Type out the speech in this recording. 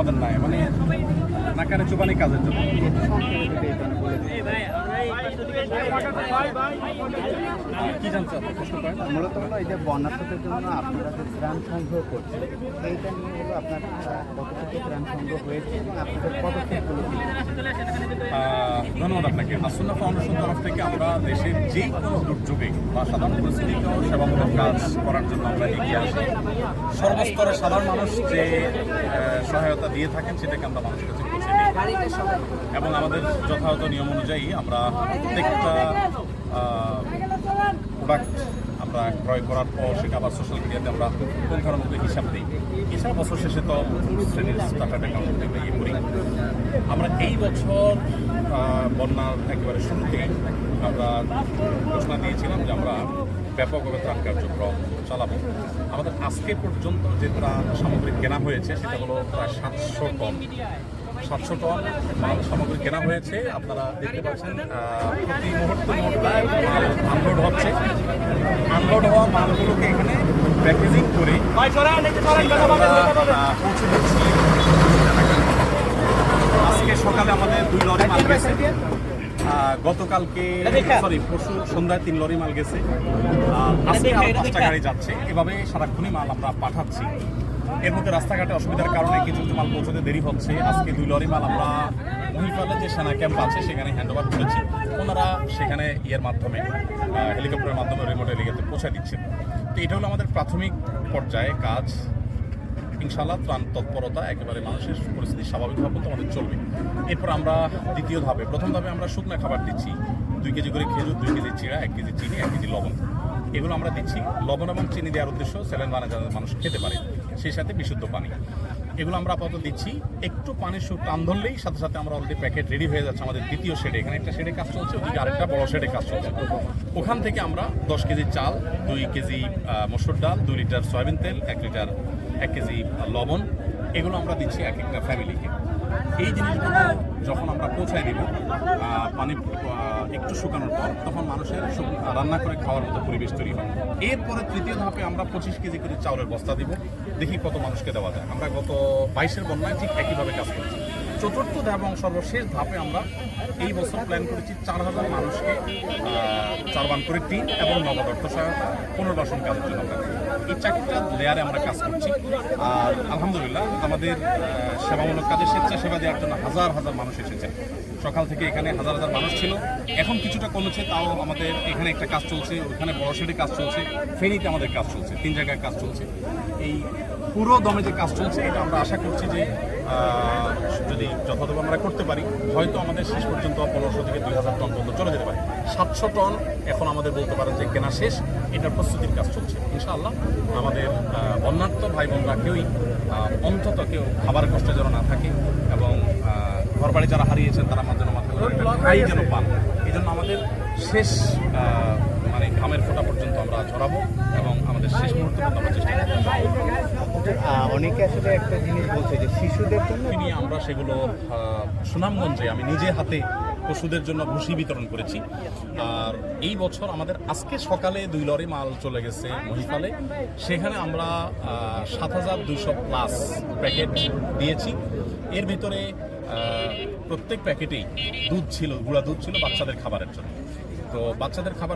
আমাদের নাই মানে নাকানে চুপানি কাজের জন্য। কি জানতে আপনি প্রশ্ন করেন মূলত হলো এই যে বন্যার্থদের জন্য আপনারা যে ত্রাণ সংগ্রহ করছেন এইটা নিয়ে হলো আপনার আহ, কতটুকু ত্রাণ সংগ্রহ হয়েছে এবং আপনাদের পদক্ষেপগুলো ধন্যবাদ আপনাকে। আসন্না ফাউন্ডেশন তরফ থেকে আমরা দেশের যে কোনো দুর্যোগে বা সাধারণ পরিস্থিতিতেও সেবামূলক কাজ করার জন্য আমরা এগিয়ে আসি। সর্বস্তরে সাধারণ মানুষ যে সহায়তা দিয়ে থাকেন, সেটাকে আমরা মানুষের কাছে পৌঁছে দিই। এবং আমাদের যথাযথ নিয়ম অনুযায়ী আমরা প্রত্যেকটা প্রোডাক্ট আমরা ক্রয় করার পর সেটা আবার সোশ্যাল মিডিয়াতে আমরা মতো হিসাব দিই। এছাড়া বছর শেষে তো শ্রেণির স্টার্টার অ্যাকাউন্ট থেকে ইয়ে করি। আমরা এই বছর বন্যার একেবারে শুরুতে আমরা ঘোষণা দিয়েছিলাম যে আমরা ব্যাপকভাবে ত্রাণ কার্যক্রম চালাবো। আমাদের আজকে পর্যন্ত যে ত্রাণ সামগ্রী কেনা হয়েছে সেটা হলো প্রায় সাতশো টন। সাতশো টন মাল সামগ্রী কেনা হয়েছে। আপনারা দেখতে পাচ্ছেন প্রতি মুহূর্তে মাল আনলোড হচ্ছে। আনলোড হওয়া মালগুলোকে এখানে প্যাকেজিং করে পৌঁছে দিচ্ছি। আজকে সকালে আমাদের দুই লরি মাল গেছে। গতকালকে সরি পরশু সন্ধ্যায় তিন লরি মাল গেছে। আজকে আরও পাঁচটা গাড়ি যাচ্ছে। এভাবে সারাক্ষণই মাল আমরা পাঠাচ্ছি। এর মধ্যে রাস্তাঘাটে অসুবিধার কারণে কিছু কিছু মাল পৌঁছতে দেরি হচ্ছে। আজকে দুই লরি মাল আমরা মহিপালে যে সেনা ক্যাম্প আছে সেখানে হ্যান্ড ওভার করেছি। ওনারা সেখানে ইয়ের মাধ্যমে হেলিকপ্টারের মাধ্যমে রিমোট এলিগেতে পৌঁছে দিচ্ছেন। তো এটা হলো আমাদের প্রাথমিক পর্যায়ে কাজ। ইনশাল্লাহ ত্রাণ তৎপরতা একেবারে মানুষের পরিস্থিতি স্বাভাবিকভাবে তো আমাদের চলবে। এরপর আমরা দ্বিতীয় ধাপে, প্রথম ধাপে আমরা শুকনো খাবার দিচ্ছি। দুই কেজি করে খেজুর, দুই কেজি চিড়া, এক কেজি চিনি, এক কেজি লবণ। এগুলো আমরা দিচ্ছি। লবণ এবং চিনি দেওয়ার উদ্দেশ্য স্যালাইন বানা যাতে মানুষ খেতে পারে। সেই সাথে বিশুদ্ধ পানি। এগুলো আমরা আপাতত দিচ্ছি। একটু পানির সুখ টান ধরলেই সাথে সাথে আমরা অলরেডি প্যাকেট রেডি হয়ে যাচ্ছে আমাদের দ্বিতীয় শেডে এখানে একটা শেডে কাজ চলছে, ওদিকে আরেকটা বড় শেডে কাজ চলছে। ওখান থেকে আমরা দশ কেজি চাল, দুই কেজি মসুর ডাল, দুই লিটার সয়াবিন তেল, এক লিটার এক কেজি লবণ, এগুলো আমরা দিচ্ছি এক একটা ফ্যামিলিকে এই জিনিসগুলো যখন আমরা পৌঁছায় দিব পানি একটু শুকানোর পর, তখন মানুষের রান্না করে খাওয়ার মতো পরিবেশ তৈরি হয়। এরপরে তৃতীয় ধাপে আমরা পঁচিশ কেজি করে চাউলের বস্তা দিব, দেখি কত মানুষকে দেওয়া যায়। আমরা গত বাইশের বন্যায় ঠিক একইভাবে কাজ করছি। চতুর্থ ধাপ এবং সর্বশেষ ধাপে আমরা এই বছর প্ল্যান করেছি চার হাজার মানুষকে চারবান করে টিন এবং নগদ অর্থ সহায়তা, পুনর্বাসন কাজের জন্য আমরা। এই চারটা লেয়ারে আমরা কাজ করছি। আর আলহামদুলিল্লাহ, আমাদের সেবামূলক কাজে স্বেচ্ছাসেবা দেওয়ার জন্য হাজার হাজার মানুষ এসেছে। সকাল থেকে এখানে হাজার হাজার মানুষ ছিল। এখন কিছুটা কমেছে, তাও আমাদের এখানে একটা কাজ চলছে ওখানে বড় কাজ চলছে, ফেনীতে আমাদের কাজ চলছে, তিন জায়গায় কাজ চলছে। এই পুরো দমে যে কাজ চলছে, এটা আমরা আশা করছি যে যদি যথাযথ আমরা করতে পারি, হয়তো আমাদের শেষ পর্যন্ত পনেরোশো থেকে দুই হাজার টন পর্যন্ত চলে যেতে পারে। সাতশো টন এখন আমাদের বলতে পারেন যে কেনা শেষ, এটার প্রস্তুতির কাজ চলছে, ইনশাআল্লাহ। আমাদের বন্যার্থ ভাই বোনরা কেউই অন্তত কেউ খাবার কষ্টে যেন না থাকে এবং ঘর বাড়ি যারা হারিয়েছেন তারা মাঝে মাথায় একটা ঠাঁই যেন পান। এই জন্য আমাদের শেষ মানে ঘামের ফোঁটা পর্যন্ত আমরা ঝরাবো এবং আমাদের শেষ মুহূর্ত পর্যন্ত আমরা চেষ্টা করব। অনেকে আসলে একটা জিনিস বলছে যে শিশুদের জন্য নিয়ে আমরা সেগুলো সুনামগঞ্জে আমি নিজে হাতে পশুদের জন্য ভুষি বিতরণ করেছি। আর এই বছর আমাদের আজকে সকালে দুই লরি মাল চলে গেছে মহিফালে সেখানে আমরা সাত হাজার দুইশো প্লাস প্যাকেট দিয়েছি। এর ভিতরে প্রত্যেক প্যাকেটেই দুধ ছিল, গুঁড়া দুধ ছিল বাচ্চাদের খাবারের জন্য। তো বাচ্চাদের খাবার